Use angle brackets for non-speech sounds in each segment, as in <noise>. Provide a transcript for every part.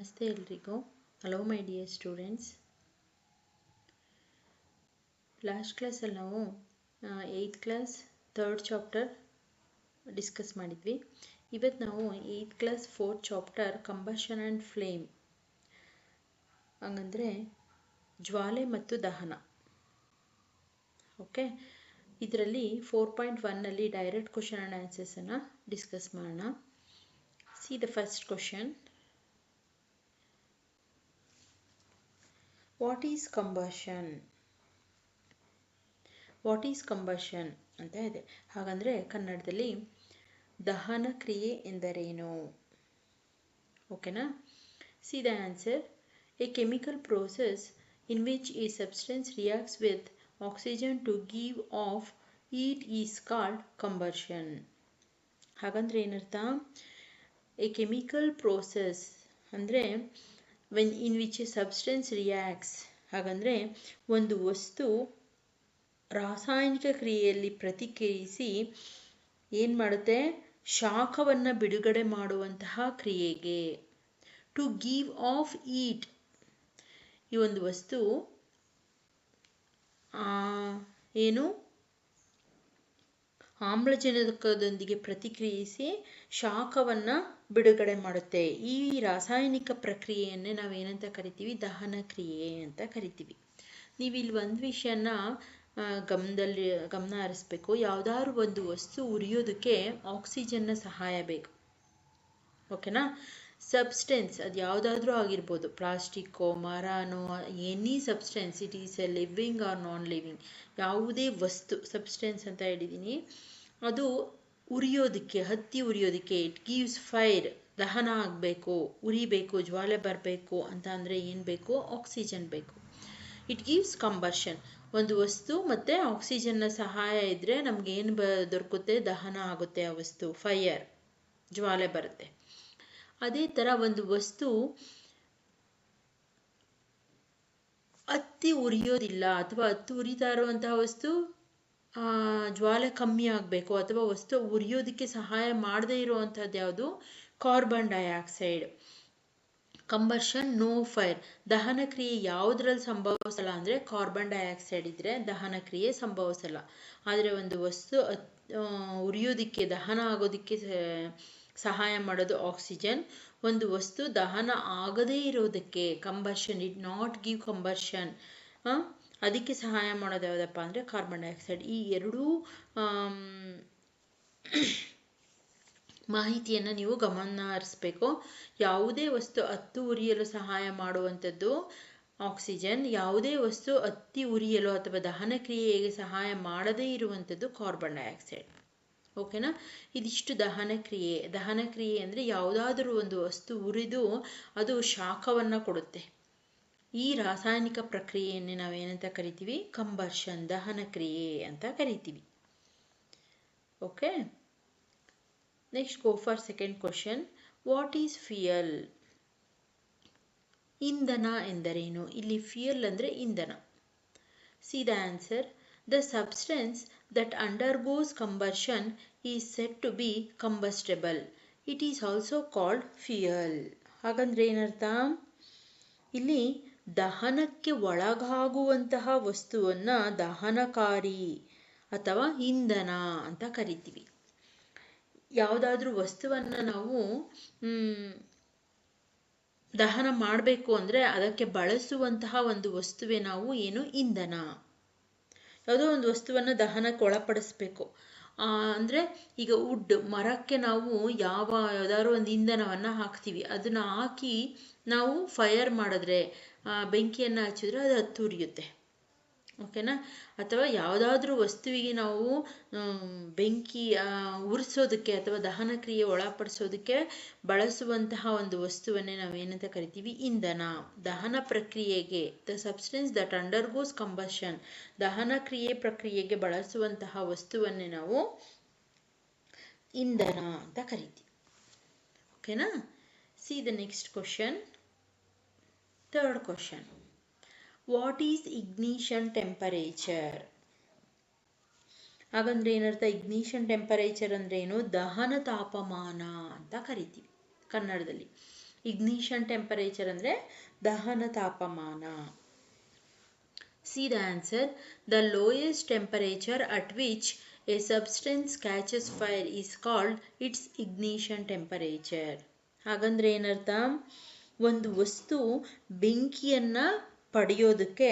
ನಮಸ್ತೆ ಎಲ್ರಿಗೂ. Hello my dear students last ಕ್ಲಾಸಲ್ಲಿ ನಾವು eighth class third chapter discuss ಮಾಡಿದ್ವಿ. ಇವತ್ತು ನಾವು eighth class fourth chapter combustion and flame ಹಂಗಂದರೆ ಜ್ವಾಲೆ ಮತ್ತು ದಹನ. ಓಕೆ ಇದರಲ್ಲಿ ಫೋರ್ ಪಾಯಿಂಟ್ ಒನ್ನಲ್ಲಿ ಡೈರೆಕ್ಟ್ ಕ್ವಶನ್ ಆ್ಯಂಡ್ ಆನ್ಸರ್ಸನ್ನು ಡಿಸ್ಕಸ್ ಮಾಡೋಣ. See the first question what is combustion what is combustion ಅಂತ ಇದೆ. ಹಾಗಂದರೆ ಕನ್ನಡದಲ್ಲಿ ದಹನ ಕ್ರಿಯೆ ಎಂದರೇನು? ಓಕೆನಾ? See the answer a chemical process in which a substance reacts with oxygen to give off heat is called combustion ಹಾಗಂದ್ರೆ ಏನರ್ಥ? ಎ ಕೆಮಿಕಲ್ ಪ್ರೋಸೆಸ್ ಅಂದರೆ when in which a substance reacts ಹಾಗಂದರೆ ಒಂದು ವಸ್ತು ರಾಸಾಯನಿಕ ಕ್ರಿಯೆಯಲ್ಲಿ ಪ್ರತಿಕ್ರಿಯಿಸಿ ಏನು ಮಾಡುತ್ತೆ? ಶಾಖವನ್ನು ಬಿಡುಗಡೆ ಮಾಡುವಂತಹ ಕ್ರಿಯೆಗೆ. ಟು ಗೀವ್ ಆಫ್ ಈಟ್ ಈ ಒಂದು ವಸ್ತು ಏನು? ಆಮ್ಲಜನಕದೊಂದಿಗೆ ಪ್ರತಿಕ್ರಿಯಿಸಿ ಶಾಖವನ್ನು ಬಿಡುಗಡೆ ಮಾಡುತ್ತೆ. ಈ ರಾಸಾಯನಿಕ ಪ್ರಕ್ರಿಯೆಯನ್ನೇ ನಾವೇನಂತ ಕರಿತೀವಿ? ದಹನ ಕ್ರಿಯೆ ಅಂತ ಕರಿತೀವಿ. ನೀವು ಇಲ್ಲಿ ಒಂದು ವಿಷಯನ ಗಮನದಲ್ಲಿ, ಗಮನ ಹರಿಸ್ಬೇಕು. ಯಾವುದಾದ್ರು ಒಂದು ವಸ್ತು ಉರಿಯೋದಕ್ಕೆ ಆಕ್ಸಿಜನ್ನ ಸಹಾಯ ಬೇಕು. ಓಕೆನಾ? ಸಬ್ಸ್ಟೆನ್ಸ್ ಅದು ಯಾವುದಾದ್ರೂ ಆಗಿರ್ಬೋದು. ಪ್ಲಾಸ್ಟಿಕ್ಕೋ ಮರನೋ any substance, it is a living or non living. ಯಾವುದೇ ವಸ್ತು, ಸಬ್ಸ್ಟೆನ್ಸ್ ಅಂತ ಹೇಳಿದ್ದೀನಿ ಅದು ಉರಿಯೋದಕ್ಕೆ, ಹತ್ತಿ ಉರಿಯೋದಕ್ಕೆ ಇಟ್ ಗೀವ್ಸ್ ಫೈರ್ ದಹನ ಆಗಬೇಕು, ಉರಿಬೇಕು, ಜ್ವಾಲೆ ಬರಬೇಕು ಅಂತ ಅಂದರೆ ಏನು ಬೇಕು? ಆಕ್ಸಿಜನ್ ಬೇಕು. ಇಟ್ ಗೀವ್ಸ್ ಕಂಬರ್ಷನ್ ಒಂದು ವಸ್ತು ಮತ್ತು ಆಕ್ಸಿಜನ್ನ ಸಹಾಯ ಇದ್ದರೆ ನಮಗೇನು ಬ ದೊರಕುತ್ತೆ? ದಹನ ಆಗುತ್ತೆ ಆ ವಸ್ತು ಫೈಯರ್ ಜ್ವಾಲೆ ಬರುತ್ತೆ. ಅದೇ ಥರ ಒಂದು ವಸ್ತು ಹತ್ತಿ ಉರಿಯೋದಿಲ್ಲ ಅಥವಾ ಹತ್ತಿ ಉರಿತಾ ಇರುವಂತಹ ವಸ್ತು ಜ್ವಾಲೆ ಕಮ್ಮಿ ಆಗಬೇಕು ಅಥವಾ ವಸ್ತು ಉರಿಯೋದಕ್ಕೆ ಸಹಾಯ ಮಾಡದೇ ಇರುವಂಥದ್ದು ಯಾವುದು? Carbon dioxide combustion no fire ದಹನ ಕ್ರಿಯೆ ಯಾವುದ್ರಲ್ಲಿ ಸಂಭವಿಸಲ್ಲ ಅಂದರೆ ಕಾರ್ಬನ್ ಡೈಆಕ್ಸೈಡ್ ಇದ್ದರೆ ದಹನ ಕ್ರಿಯೆ ಸಂಭವಿಸಲ್ಲ. ಆದರೆ ಒಂದು ವಸ್ತು ಉರಿಯೋದಕ್ಕೆ, ದಹನ ಆಗೋದಕ್ಕೆ ಸಹಾಯ ಮಾಡೋದು ಆಕ್ಸಿಜನ್ ಒಂದು ವಸ್ತು ದಹನ ಆಗದೇ ಇರೋದಕ್ಕೆ combustion it not give combustion ಅದಕ್ಕೆ ಸಹಾಯ ಮಾಡೋದು ಯಾವುದಪ್ಪ ಅಂದರೆ ಕಾರ್ಬನ್ ಡೈಆಕ್ಸೈಡ್ ಈ ಎರಡೂ ಮಾಹಿತಿಯನ್ನು ನೀವು ಗಮನ ಹರಿಸ್ಬೇಕು ಯಾವುದೇ ವಸ್ತು ಹತ್ತು ಉರಿಯಲು ಸಹಾಯ ಮಾಡುವಂಥದ್ದು ಆಕ್ಸಿಜನ್ ಯಾವುದೇ ವಸ್ತು ಅತ್ತಿ ಉರಿಯಲು ಅಥವಾ ದಹನ ಕ್ರಿಯೆಗೆ ಸಹಾಯ ಮಾಡದೇ ಇರುವಂಥದ್ದು ಕಾರ್ಬನ್ ಡೈಆಕ್ಸೈಡ್ ಓಕೆನಾ ಇದಿಷ್ಟು ದಹನ ಕ್ರಿಯೆ. ದಹನ ಕ್ರಿಯೆ ಅಂದರೆ ಯಾವುದಾದ್ರೂ ಒಂದು ವಸ್ತು ಉರಿದು ಅದು ಶಾಖವನ್ನು ಕೊಡುತ್ತೆ. ಈ ರಾಸಾಯನಿಕ ಪ್ರಕ್ರಿಯೆಯನ್ನು ನಾವೇನಂತ ಕರಿತೀವಿ? ಕಂಬರ್ಷನ್ ದಹನ ಕ್ರಿಯೆ ಅಂತ ಕರಿತೀವಿ. Okay next go for second question what is fuel ಇಂಧನ ಎಂದರೇನು? ಇಲ್ಲಿ ಫಿಯಲ್ ಅಂದರೆ ಇಂಧನ. See the answer the substance that undergoes combustion is said to be combustible it is also called fuel ಹಾಗಂದ್ರೆ ಏನರ್ಥ? ಇಲ್ಲಿ ದಹನಕ್ಕೆ ಒಳಗಾಗುವಂತಹ ವಸ್ತುವನ್ನು ದಹನಕಾರಿ ಅಥವಾ ಇಂಧನ ಅಂತ ಕರಿತೀವಿ. ಯಾವುದಾದ್ರೂ ವಸ್ತುವನ್ನು ನಾವು ದಹನ ಮಾಡಬೇಕು ಅಂದರೆ ಅದಕ್ಕೆ ಬಳಸುವಂತಹ ಒಂದು ವಸ್ತುವೇ ನಾವು ಏನು ಇಂಧನ. ಯಾವುದೋ ಒಂದು ವಸ್ತುವನ್ನು ದಹನಕ್ಕೆ ಒಳಪಡಿಸ್ಬೇಕು. ಅಂದರೆ ಈಗ ವುಡ್, ಮರಕ್ಕೆ ನಾವು ಯಾವ, ಯಾವ್ದಾದ್ರು ಒಂದು ಇಂಧನವನ್ನು ಹಾಕ್ತೀವಿ. ಅದನ್ನು ಹಾಕಿ ನಾವು ಫೈರ್ ಮಾಡಿದ್ರೆ ಬೆಂಕಿಯನ್ನು ಹಚ್ಚಿದ್ರೆ ಅದು ಹತ್ತು ಉರಿಯುತ್ತೆ ಓಕೆನಾ? ಅಥವಾ ಯಾವುದಾದ್ರೂ ವಸ್ತುವಿಗೆ ನಾವು ಬೆಂಕಿ ಉರಿಸೋದಕ್ಕೆ ಅಥವಾ ದಹನ ಕ್ರಿಯೆ ಒಳಪಡಿಸೋದಕ್ಕೆ ಬಳಸುವಂತಹ ಒಂದು ವಸ್ತುವನ್ನೇ ನಾವೇನಂತ ಕರಿತೀವಿ? ಇಂಧನ. ದಹನ ಪ್ರಕ್ರಿಯೆಗೆ the substance that undergoes combustion ದಹನ ಕ್ರಿಯೆ ಪ್ರಕ್ರಿಯೆಗೆ ಬಳಸುವಂತಹ ವಸ್ತುವನ್ನೇ ನಾವು ಇಂಧನ ಅಂತ ಕರಿತೀವಿ. ಓಕೆನಾ? See the next question third question. What is ignition temperature ಹಾಗಂದ್ರೆ ಏನರ್ಥ ಇಗ್ನಿಷನ್ ಟೆಂಪರೇಚರ್ ಅಂದ್ರೆ ಏನು? ದಹನ ತಾಪಮಾನ ಅಂತ ಕರಿತೀವಿ ಕನ್ನಡದಲ್ಲಿ. ಇಗ್ನಿಷನ್ ಟೆಂಪರೇಚರ್ ಅಂದ್ರೆ ದಹನ ತಾಪಮಾನ. See the answer the lowest temperature at which a substance catches fire is called its ignition temperature ಹಾಗಂದ್ರೆ ಏನರ್ಥ? ಒಂದು ವಸ್ತು ಬೆಂಕಿಯನ್ನು ಪಡೆಯೋದಕ್ಕೆ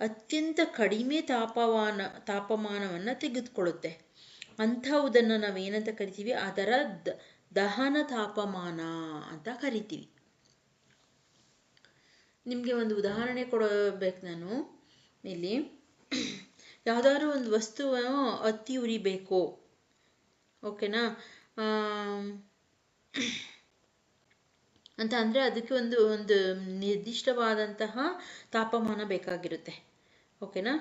ಅತ್ಯಂತ ಕಡಿಮೆ ತಾಪಮಾನ ತಾಪಮಾನವನ್ನು ತೆಗೆದುಕೊಳ್ಳುತ್ತೆ. ಅಂಥವುದನ್ನು ನಾವೇನಂತ ಕರಿತೀವಿ? ಅದರ ದಹನ ತಾಪಮಾನ ಅಂತ ಕರಿತೀವಿ. ನಿಮಗೆ ಒಂದು ಉದಾಹರಣೆ ಕೊಡಬೇಕು ನಾನು. ಇಲ್ಲಿ, ಯಾವುದಾದ್ರು ಒಂದು ವಸ್ತುವನ್ನು ಅತ್ತಿ ಉರಿಬೇಕು ಓಕೆನಾ ಅಂತ ಅಂದರೆ ಅದಕ್ಕೆ ಒಂದು ಒಂದು ನಿರ್ದಿಷ್ಟವಾದಂತಹ ತಾಪಮಾನ ಬೇಕಾಗಿರುತ್ತೆ. ಓಕೆನಾ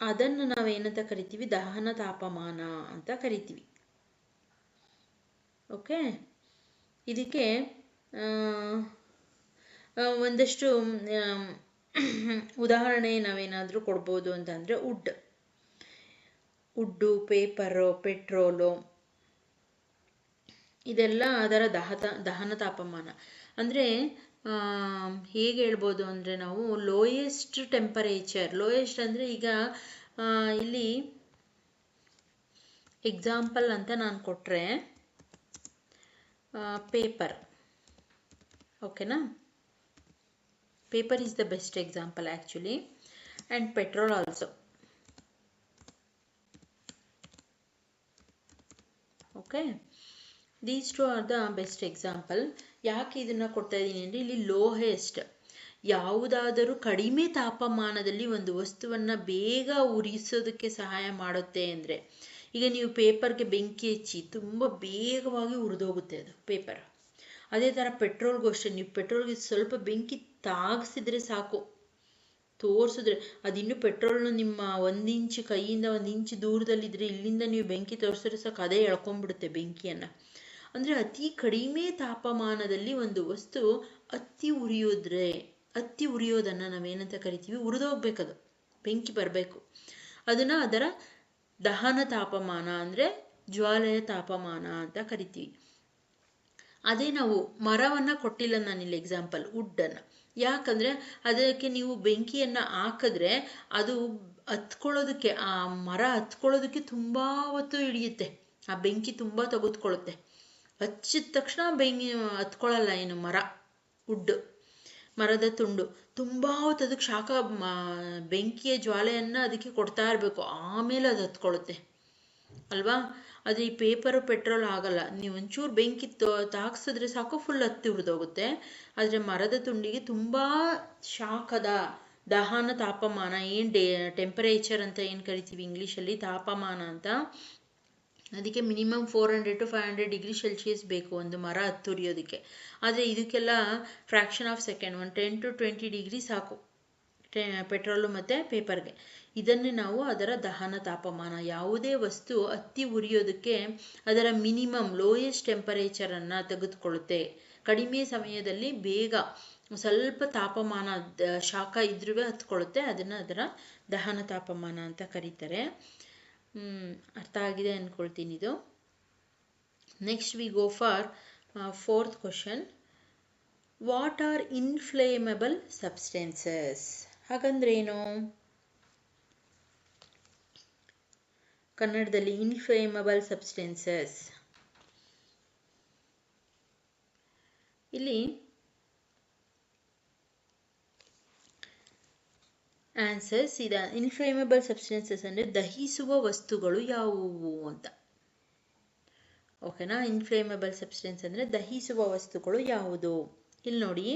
ಅದನ್ನು ನಾವೇನಂತ ಕರಿತೀವಿ? ದಹನ ತಾಪಮಾನ ಅಂತ ಕರಿತೀವಿ. ಓಕೆ ಇದಕ್ಕೆ ಒಂದಷ್ಟು <clears throat> ಉದಾಹರಣೆ ನಾವೇನಾದರೂ ಕೊಡ್ಬೋದು ಅಂತಂದರೆ ವುಡ್ ವುಡ್ಡು ಪೇಪರು, ಪೆಟ್ರೋಲು ಇದೆಲ್ಲ ಅದರ ದಹತ, ದಹನ ತಾಪಮಾನ. ಅಂದರೆ ಹೇಗೆ ಹೇಳ್ಬೋದು ಅಂದರೆ ನಾವು ಲೋಯೆಸ್ಟ್ ಟೆಂಪರೇಚರ್ ಲೋಯೆಸ್ಟ್ ಅಂದರೆ ಈಗ ಇಲ್ಲಿ ಎಕ್ಸಾಂಪಲ್ ಅಂತ ನಾನು ಕೊಟ್ಟರೆ ಪೇಪರ್ ಓಕೆನಾ paper is the best example actually and petrol also okay these two are the best example ಯಾಕೆ ಇದನ್ನು ಕೊಡ್ತಾ ಇದ್ದೀನಿ ಅಂದರೆ ಇಲ್ಲಿ ಲೋಹೆಸ್ಟ್ ಯಾವುದಾದರೂ ಕಡಿಮೆ ತಾಪಮಾನದಲ್ಲಿ ಒಂದು ವಸ್ತುವನ್ನು ಬೇಗ ಉರಿಸೋದಕ್ಕೆ ಸಹಾಯ ಮಾಡುತ್ತೆ ಅಂದರೆ, ಈಗ ನೀವು ಪೇಪರ್ಗೆ ಬೆಂಕಿ ಹಚ್ಚಿ ತುಂಬ ಬೇಗವಾಗಿ ಉರಿದೋಗುತ್ತೆ ಅದು ಪೇಪರ್ ಅದೇ ಥರ ಪೆಟ್ರೋಲ್ಗೂ ಅಷ್ಟೇ, ನೀವು ಪೆಟ್ರೋಲ್ಗೆ ಸ್ವಲ್ಪ ಬೆಂಕಿ ತಾಗಿಸಿದ್ರೆ ಸಾಕು. ತೋರಿಸಿದ್ರೆ ಅದಿನ್ನೂ ಪೆಟ್ರೋಲ್ನ ನಿಮ್ಮ ಒಂದು ಇಂಚು ಕೈಯಿಂದ ಒಂದು ಇಂಚು ದೂರದಲ್ಲಿದ್ದರೆ ಇಲ್ಲಿಂದ ನೀವು ಬೆಂಕಿ ತೋರಿಸಿದ್ರೆ ಸಾಕು. ಅದೇ ಎಳ್ಕೊಂಬಿಡುತ್ತೆ ಬೆಂಕಿಯನ್ನು. ಅಂದರೆ ಅತಿ ಕಡಿಮೆ ತಾಪಮಾನದಲ್ಲಿ ಒಂದು ವಸ್ತು ಅತ್ತಿ ಉರಿಯೋದ್ರೆ, ಅತ್ತಿ ಉರಿಯೋದನ್ನು ನಾವೇನಂತ ಕರಿತೀವಿ? ಉರಿದೋಗ್ಬೇಕದು. ಬೆಂಕಿ ಬರಬೇಕು. ಅದನ್ನು ಅದರ ದಹನ ತಾಪಮಾನ ಅಂದರೆ ಜ್ವಾಲೆಯ ತಾಪಮಾನ ಅಂತ ಕರಿತೀವಿ. ಅದೇ ನಾವು ಮರವನ್ನು ಕೊಟ್ಟಿಲ್ಲ ನಾನಿಲ್ಲಿ ಎಕ್ಸಾಂಪಲ್ ವುಡ್ಡನ್ನು ಯಾಕಂದರೆ ಅದಕ್ಕೆ ನೀವು ಬೆಂಕಿಯನ್ನು ಹಾಕಿದ್ರೆ ಅದು ಹತ್ಕೊಳ್ಳೋದಕ್ಕೆ, ಆ ಮರ ಹತ್ಕೊಳ್ಳೋದಕ್ಕೆ ತುಂಬ ಹೊತ್ತು ಹಿಡಿಯುತ್ತೆ. ಆ ಬೆಂಕಿ ತುಂಬ ತೆಗೆದುಕೊಳ್ಳುತ್ತೆ. ಹಚ್ಚಿದ ತಕ್ಷಣ ಬೆಂಕಿ ಹತ್ಕೊಳ್ಳಲ್ಲ ಏನು, ಮರ ವುಡ್ ಮರದ ತುಂಡು. ತುಂಬ ಹೊತ್ತು ಅದಕ್ಕೆ ಶಾಖ ಬೆಂಕಿಯ ಜ್ವಾಲೆಯನ್ನು ಅದಕ್ಕೆ ಕೊಡ್ತಾ ಇರಬೇಕು. ಆಮೇಲೆ ಅದು ಹತ್ಕೊಳುತ್ತೆ ಅಲ್ವಾ? ಆದರೆ ಈ ಪೇಪರು ಪೆಟ್ರೋಲ್ ಆಗಲ್ಲ ನೀವು ಒಂಚೂರು ಬೆಂಕಿ ತಾಕ್ಸಿದ್ರೆ ಸಾಕು ಫುಲ್ ಹತ್ತಿ ಉರಿದೋಗುತ್ತೆ. ಆದರೆ ಮರದ ತುಂಡಿಗೆ ತುಂಬ ಶಾಖದ, ದಹನ ತಾಪಮಾನ, ಏನು ಟೆಂಪರೇಚರ್ ಅಂತ ಏನು ಕರಿತೀವಿ ಇಂಗ್ಲೀಷಲ್ಲಿ ತಾಪಮಾನ ಅಂತ. ಅದಕ್ಕೆ minimum four hundred to five hundred degree Celsius ಬೇಕು ಒಂದು ಮರ ಹತ್ತುರಿಯೋದಕ್ಕೆ. ಆದರೆ ಇದಕ್ಕೆಲ್ಲ ಫ್ರ್ಯಾಕ್ಷನ್ ಆಫ್ ಸೆಕೆಂಡ್ ಒಂದು ಟೆನ್ ಟು ಟ್ವೆಂಟಿ ಡಿಗ್ರಿ ಸಾಕು. ಪೆಟ್ರೋಲು ಮತ್ತು ಪೇಪರ್ಗೆ ಇದನ್ನೇ ನಾವು ಅದರ ದಹನ ತಾಪಮಾನ, ಯಾವುದೇ ವಸ್ತು ಹತ್ತಿ ಉರಿಯೋದಕ್ಕೆ ಅದರ ಮಿನಿಮಮ್ ಲೋಯೆಸ್ಟ್ ಟೆಂಪರೇಚರನ್ನು ತೆಗೆದುಕೊಳ್ಳುತ್ತೆ. ಕಡಿಮೆ ಸಮಯದಲ್ಲಿ ಬೇಗ ಸ್ವಲ್ಪ ತಾಪಮಾನ ಶಾಖ ಇದ್ರೂ ಹತ್ಕೊಳ್ಳುತ್ತೆ, ಅದನ್ನು ಅದರ ದಹನ ತಾಪಮಾನ ಅಂತ ಕರೀತಾರೆ. ಅರ್ಥ ಆಗಿದೆ ಅಂದ್ಕೊಳ್ತೀನಿ ಇದು. Next we go for fourth question what are inflammable substances ಹಾಗಂದ್ರೇನು? ಕನ್ನಡದಲ್ಲಿ ಇನ್ಫ್ಲೇಮಬಲ್ ಸಬ್ಸ್ಟೆನ್ಸಸ್ ಇಲ್ಲಿ ಆನ್ಸರ್ಸ್ ಇದ ಇನ್ಫ್ಲೇಮಬಲ್ ಸಬ್ಸ್ಟೆನ್ಸಸ್ ಅಂದರೆ ದಹಿಸುವ ವಸ್ತುಗಳು ಯಾವುವು ಅಂತ ಓಕೆನಾ ಇನ್ಫ್ಲೇಮಬಲ್ ಸಬ್ಸ್ಟೆನ್ಸ್ ಅಂದರೆ ದಹಿಸುವ ವಸ್ತುಗಳು ಯಾವುದು ಇಲ್ಲಿ ನೋಡಿ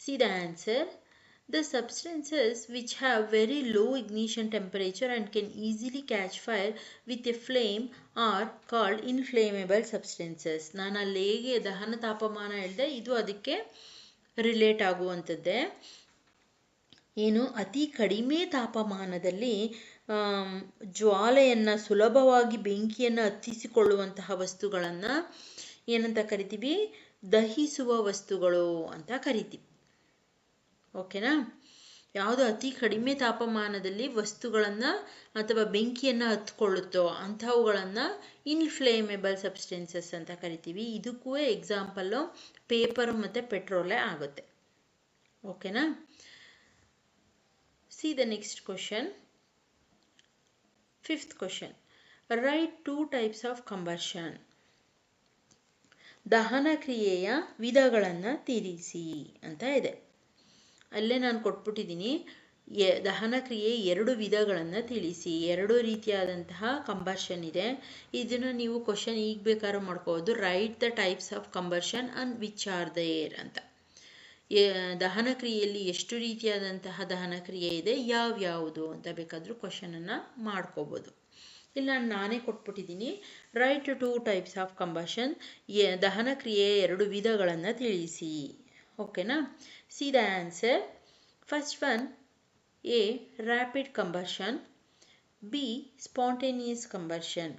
see the answer the substances which have very low ignition temperature and can easily catch fire with a flame are called inflammable substances ನಾನು ಅಲ್ಲಿ ಹೇಗೆ ದಹನ ತಾಪಮಾನ ಹೇಳಿದೆ ಇದು ಅದಕ್ಕೆ ರಿಲೇಟ್ ಆಗುವಂಥದ್ದೇ ಏನು ಅತಿ ಕಡಿಮೆ ತಾಪಮಾನದಲ್ಲಿ ಜ್ವಾಲೆಯನ್ನು ಸುಲಭವಾಗಿ ಬೆಂಕಿಯನ್ನು ಹತ್ತಿಸಿಕೊಳ್ಳುವಂತಹ ವಸ್ತುಗಳನ್ನು ಏನಂತ ಕರಿತೀವಿ? ದಹಿಸುವ ವಸ್ತುಗಳು ಅಂತ ಕರಿತೀವಿ. ಓಕೆನಾ? ಯಾವುದು ಅತಿ ಕಡಿಮೆ ತಾಪಮಾನದಲ್ಲಿ ವಸ್ತುಗಳನ್ನು ಅಥವಾ ಬೆಂಕಿಯನ್ನು ಹತ್ಕೊಳ್ಳುತ್ತೋ ಅಂಥವುಗಳನ್ನು ಇನ್ಫ್ಲೇಮೇಬಲ್ ಸಬ್ಸ್ಟೆನ್ಸಸ್ ಅಂತ ಕರಿತೀವಿ. ಇದಕ್ಕೂ ಎಕ್ಸಾಂಪಲ್ಲು ಪೇಪರ್ ಮತ್ತು ಪೆಟ್ರೋಲೇ ಆಗುತ್ತೆ. ಓಕೆನಾ? See the next question. Fifth question. Write two types of combustion. ದಹನ ಕ್ರಿಯೆಯ ವಿಧಗಳನ್ನು ತಿಳಿಸಿ ಅಂತ ಇದೆ ಅಲ್ಲೇ ನಾನು ಕೊಟ್ಬಿಟ್ಟಿದ್ದೀನಿ ದಹನ ಕ್ರಿಯೆ ಎರಡು ವಿಧಗಳನ್ನು ತಿಳಿಸಿ ಎರಡು ರೀತಿಯಾದಂತಹ ಕಂಬರ್ಷನ್ ಇದೆ ಇದನ್ನು ನೀವು ಕ್ವಶನ್ ಈಗ ಬೇಕಾದ್ರೂ ಮಾಡ್ಕೋಬೋದು write the types of combustion and which are there ಅಂತ ದಹನ ಕ್ರಿಯೆಯಲ್ಲಿ ಎಷ್ಟು ರೀತಿಯಾದಂತಹ ದಹನ ಕ್ರಿಯೆ ಇದೆ, ಯಾವ್ಯಾವುದು ಅಂತ ಬೇಕಾದರೂ ಕ್ವಶನನ್ನು ಮಾಡ್ಕೋಬೋದು. ಇಲ್ಲ, ನಾನೇ ಕೊಟ್ಬಿಟ್ಟಿದ್ದೀನಿ. Write two types of combustion ದಹನ ಕ್ರಿಯೆ ಎರಡು ವಿಧಗಳನ್ನು ತಿಳಿಸಿ. ಓಕೆನಾ see the answer first one A rapid combustion B spontaneous combustion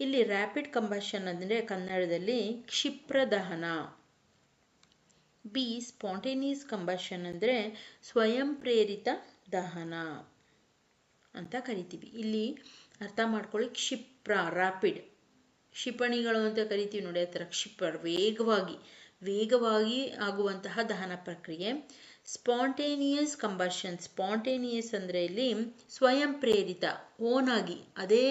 ಇಲ್ಲಿ ರ್ಯಾಪಿಡ್ ಕಂಬರ್ಷನ್ ಅಂದರೆ ಕನ್ನಡದಲ್ಲಿ ಕ್ಷಿಪ್ರ ದಹನ. ಬಿ, ಸ್ಪಾಂಟೇನಿಯಸ್ ಕಂಬಷನ್ ಅಂದರೆ ಸ್ವಯಂ ಪ್ರೇರಿತ ದಹನ ಅಂತ ಕರಿತೀವಿ. ಇಲ್ಲಿ ಅರ್ಥ ಮಾಡ್ಕೊಳ್ಳಿ, ಕ್ಷಿಪ್ರ ರ್ಯಾಪಿಡ್ ಕ್ಷಿಪಣಿಗಳು ಅಂತ ಕರಿತೀವಿ ನೋಡಿ, ಆ ಥರ ಕ್ಷಿಪ್ರ, ವೇಗವಾಗಿ ವೇಗವಾಗಿ ಆಗುವಂತಹ ದಹನ ಪ್ರಕ್ರಿಯೆ. ಸ್ಪಾಂಟೇನಿಯಸ್ ಕಂಬಷನ್, ಸ್ಪಾಂಟೇನಿಯಸ್ ಅಂದರೆ ಇಲ್ಲಿ ಸ್ವಯಂ ಪ್ರೇರಿತ, ಓನಾಗಿ, ಅದೇ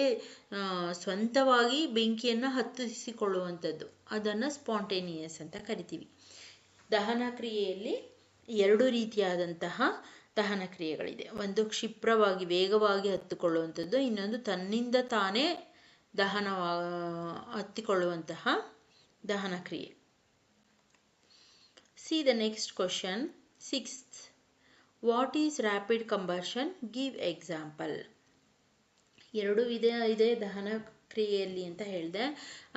ಸ್ವಂತವಾಗಿ ಬೆಂಕಿಯನ್ನು ಹತ್ತಿಸಿಕೊಳ್ಳುವಂಥದ್ದು. ಅದನ್ನು ಸ್ಪಾಂಟೇನಿಯಸ್ ಅಂತ ಕರಿತೀವಿ. ದಹನ ಕ್ರಿಯೆಯಲ್ಲಿ ಎರಡು ರೀತಿಯಾದಂತಹ ದಹನ ಕ್ರಿಯೆಗಳಿದೆ. ಒಂದು ಕ್ಷಿಪ್ರವಾಗಿ, ವೇಗವಾಗಿ ಹತ್ತಿಕೊಳ್ಳುವಂಥದ್ದು, ಇನ್ನೊಂದು ತನ್ನಿಂದ ತಾನೇ ದಹನ ಹತ್ತಿಕೊಳ್ಳುವಂತಹ ದಹನ ಕ್ರಿಯೆ. See the next question six what is rapid combustion give example ಎರಡು ವಿಧ ಇದೆ ದಹನ ಕ್ರಿಯೆಯಲ್ಲಿ ಅಂತ ಹೇಳಿದೆ.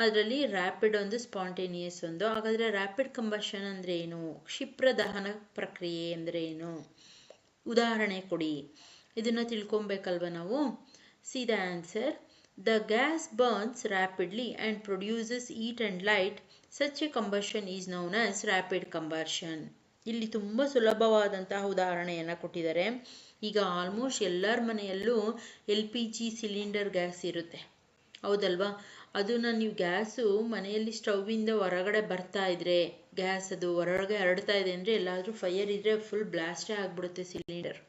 ಅದರಲ್ಲಿ ರ್ಯಾಪಿಡ್ ಒಂದು ಸ್ಪಾಂಟೇನಿಯಸ್ ಒಂದು. ಹಾಗಾದರೆ ರ್ಯಾಪಿಡ್ ಕಂಬಷನ್ ಅಂದರೆ ಏನು? ಕ್ಷಿಪ್ರ ದಹನ ಪ್ರಕ್ರಿಯೆ ಅಂದರೆ ಏನು? ಉದಾಹರಣೆ ಕೊಡಿ. ಇದನ್ನು ತಿಳ್ಕೊಬೇಕಲ್ವ ನಾವು? See the answer the gas burns rapidly and produces heat and light such a combustion is known as rapid combustion ಇಲ್ಲಿ ತುಂಬ ಸುಲಭವಾದಂತಹ ಉದಾಹರಣೆಯನ್ನು ಕೊಟ್ಟಿದ್ದಾರೆ. ಈಗ ಆಲ್ಮೋಸ್ಟ್ ಎಲ್ಲರ ಮನೆಯಲ್ಲೂ L P G cylinder gas ಇರುತ್ತೆ. ಹೌದಲ್ವಾ? ಅದನ್ನು ನೀವು ಗ್ಯಾಸು ಮನೆಯಲ್ಲಿ ಸ್ಟವ್ವಿಂದ ಹೊರಗಡೆ ಬರ್ತಾ ಇದ್ರೆ, ಗ್ಯಾಸ್ ಅದು ಹೊರಗಡೆ ಹರಡ್ತಾ ಇದೆ ಅಂದರೆ ಎಲ್ಲಾದರೂ ಫೈಯರ್ ಇದ್ದರೆ ಫುಲ್ ಬ್ಲಾಸ್ಟೇ ಆಗಿಬಿಡುತ್ತೆ ಸಿಲಿಂಡರ್.